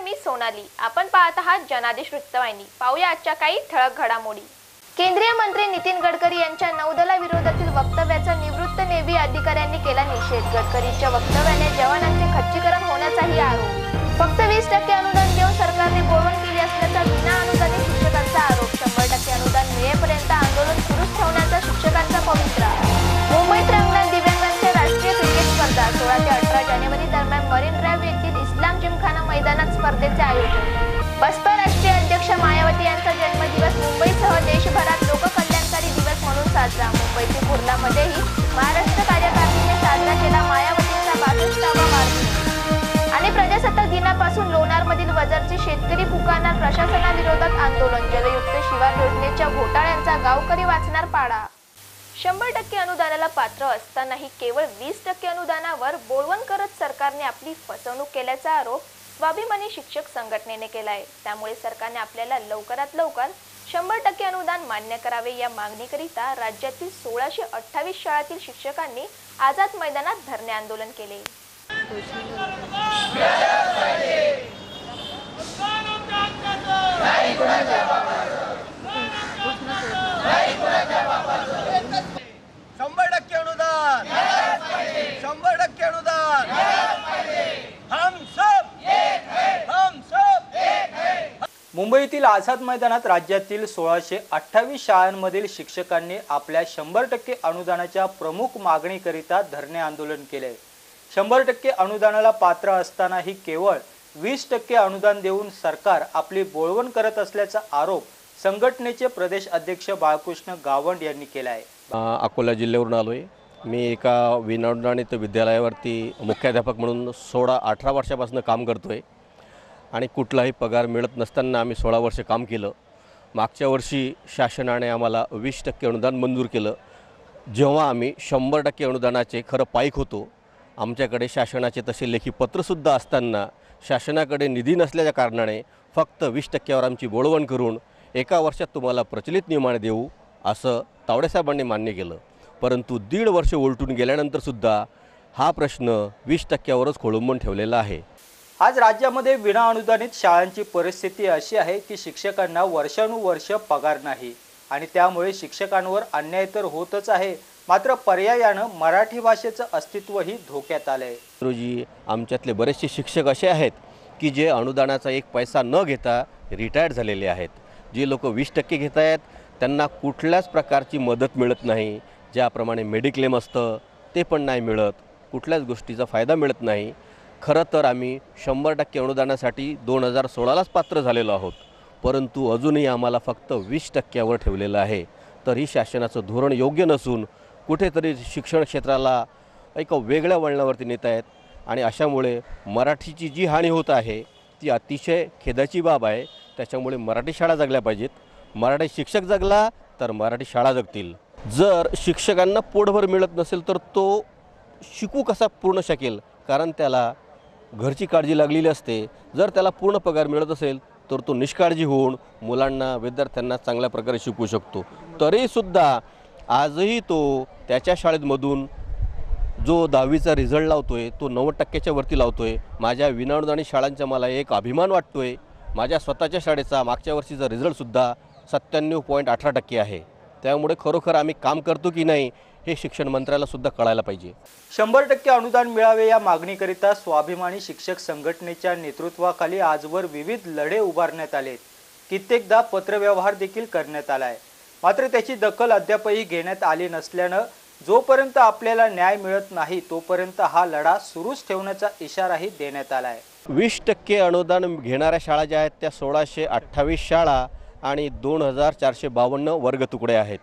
सोनाली. आपण पाहत आहात जनादेश वृत्तवाहिनी. पाहूया आजच्या काही ठळक घडामोडी. केंद्रीय मंत्री नितीन गडकरी यांच्या नौदला विरोधातील वक्तव्याचा निवृत्त नेव्ही अधिकाऱ्यांनी केला निषेध. गडकरींच्या वक्तव्याने जवानांचे खच्चीकरण होण्याचाही आरोप. फक्त वीस टक्के अनुदान देऊन सरकारने बोलवण केली असल्याचा विना अनुदानित शिक्षकांचा आरोप. शंभर टक्के अनुदान मिळेपर्यंत बसपा राष्ट्रीय अध्यक्ष मायावती यांचा जन्मदिवस मुंबईसह देशभरात लोककल्याणकारी दिवस म्हणून साजरा. मुंबईतील कुर्लामध्येही महाराष्ट्र कार्यकारिणीने साजरा केला मायावतींचा बासष्टावा वाढदिवस. आणि प्रजासत्ताक दिनापासून लोणारमधील वजरचे शेतकरी पुकारणार प्रशासनाविरोधात आंदोलन. जलयुक्त शिवार योजनेच्या घोटाळ्यांचा गावकरी वाचणार पाडा. शंभर टक्के अनुदानाला पात्र असतानाही केवळ वीस टक्के अनुदानावर बोलवण करत सरकारने आपली फसवणूक केल्याचा आरोप स्वाभिमानी शिक्षक संघटनेने केला आहे त्यामुळे सरकारने आपल्याला लवकरात लवकर शंभर टक्के अनुदान मान्य करावे या मागणीकरिता राज्यातील सोळाशे अठ्ठावीस शाळातील शिक्षकांनी आझाद मैदानात धरणे आंदोलन केले. शंभर टक्के अनुदान शंभर टक्के अनुदान हम सब हम सब मुंबईतील आझाद मैदानात राज्यातील सोळाशे अठ्ठावीस शाळांमधील शिक्षकांनी आपल्या शंभर टक्के अनुदानाच्या प्रमुख मागणीकरिता धरणे आंदोलन केले. शंभर टक्के अनुदानाला पात्र असतानाही केवळ वीस टक्के अनुदान देऊन सरकार आपली बोळवण करत असल्याचा आरोप संघटनेचे प्रदेश अध्यक्ष बाळकृष्ण गावंड यांनी केला आहे अकोला जिल्ह्यावरून आलो आहे मी एका विनानुदानित विद्यालयावरती मुख्याध्यापक म्हणून सोळा अठरा वर्षापासून काम करतो आहे आणि कुठलाही पगार मिळत नसताना आम्ही सोळा वर्ष काम केलं. मागच्या वर्षी शासनाने आम्हाला वीस टक्के अनुदान मंजूर केलं. जेव्हा आम्ही शंभर टक्के अनुदानाचे खरं पाईक होतो आमच्याकडे शासनाचे तसे लेखी पत्रसुद्धा असताना शासनाकडे निधी नसल्याच्या कारणाने फक्त वीस टक्क्यावर आमची बोळवण करून एका वर्षात तुम्हाला प्रचलित नियमाने देऊ असं तावडेसाहेबांनी मान्य केलं. परंतु दीड वर्ष उलटून गेल्यानंतरसुद्धा हा प्रश्न वीस टक्क्यावरच खोळंबून ठेवलेला आहे. आज राज्यामध्ये विनाअनुदानित शाळांची परिस्थिती अशी आहे की शिक्षकांना वर्षानुवर्ष पगार नाही आणि त्यामुळे शिक्षकांवर अन्याय तर होतच आहे. मात्र पर्यायानं मराठी भाषेचं अस्तित्वही धोक्यात आलंय. रोजी आमच्यातले बरेचसे शिक्षक असे आहेत की जे अनुदानाचा एक पैसा न घेता रिटायर्ड झालेले आहेत. जे लोक वीस टक्के घेत आहेत त्यांना कुठल्याच प्रकारची मदत मिळत नाही. ज्याप्रमाणे मेडिक्लेम असतं ते पण नाही मिळत. कुठल्याच गोष्टीचा फायदा मिळत नाही. खरं तर आम्ही शंभर टक्के अनुदानासाठी दोन हजार सोळालाच पात्र झालेलो आहोत. परंतु अजूनही आम्हाला फक्त वीस टक्क्यावर ठेवलेलं आहे. तर ही शासनाचं धोरण योग्य नसून कुठेतरी शिक्षण क्षेत्राला एका वेगळ्या वळणावरती नेत आहेत आणि अशामुळे मराठीची जी हानी होत आहे ती अतिशय खेदाची बाब आहे. त्याच्यामुळे मराठी शाळा जगल्या पाहिजेत. मराठी शिक्षक जगला तर मराठी शाळा जगतील. जर शिक्षकांना पोटभर मिळत नसेल तर तो शिकू कसा पूर्ण शकेल? कारण त्याला घरची काळजी लागलेली असते. जर त्याला पूर्ण पगार मिळत असेल तर तो निष्काळजी होऊन मुलांना विद्यार्थ्यांना चांगल्या प्रकारे शिकवू शकतो. तरीसुद्धा आजही तो त्याच्या शाळेमधून जो दहावीचा रिझल्ट लावतो आहे तो नव्वद टक्क्याच्या वरती लावतो आहे माझ्या विनाअनुदानी शाळांचा मला एक अभिमान वाटतो आहे माझ्या स्वतःच्या शाळेचा मागच्या वर्षीचा रिझल्टसुद्धा सत्त्याण्णव पॉईंट अठरा टक्के आहे. त्यामुळे खरोखर आम्ही काम करतो की नाही हे शिक्षण मंत्र्याला सुद्धा कळायला पाहिजे. शंभर टक्के अनुदान मिळावे या मागणीकरिता स्वाभिमानी शिक्षक संघटनेच्या नेतृत्वाखाली आजवर विविध लढे उभारण्यात आले कित्येकदा पत्रव्यवहार देखील करण्यात आलाय. मात्र त्याची दखल अद्यापही घेण्यात आली नसल्यानं जोपर्यंत आपल्याला न्याय मिळत नाही तोपर्यंत हा लढा सुरूच ठेवण्याचा इशाराही देण्यात आलाय. वीस टक्के अनुदान घेणाऱ्या शाळा ज्या आहेत त्या सोळाशे अठ्ठावीस शाळा आणि दोन हजार चारशे बावन्न वर्ग तुकडे आहेत.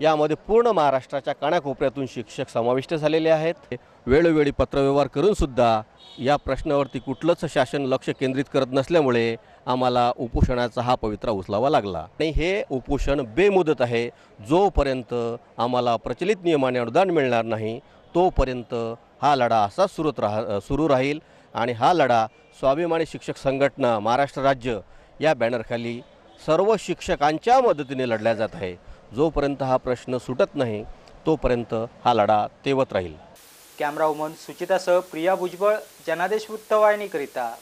यामध्ये पूर्ण महाराष्ट्राच्या कानाकोपऱ्यातून शिक्षक समाविष्ट झालेले आहेत. वेळोवेळी पत्रव्यवहार करूनसुद्धा या प्रश्नावरती कुठलंच शासन लक्ष केंद्रित करत नसल्यामुळे आम्हाला उपोषणाचा हा पवित्रा उचलावा लागला. आणि हे उपोषण बेमुदत आहे. जोपर्यंत आम्हाला प्रचलित नियमाने अनुदान मिळणार नाही तोपर्यंत हा लढा असाच सुरत राहा सुरू राहील. आणि हा लढा स्वाभिमानी शिक्षक संघटना महाराष्ट्र राज्य या बॅनरखाली सर्व शिक्षकांच्या मदतीने लढल्या जात आहे. जोपर्यंत हा प्रश्न सुटत नाही तोपर्यंत हा लढा तेवत राहील. कॅमेरा वुमन सुचितासह प्रिया भुजबळ जनादेश वृत्तवाहिनीकरिता.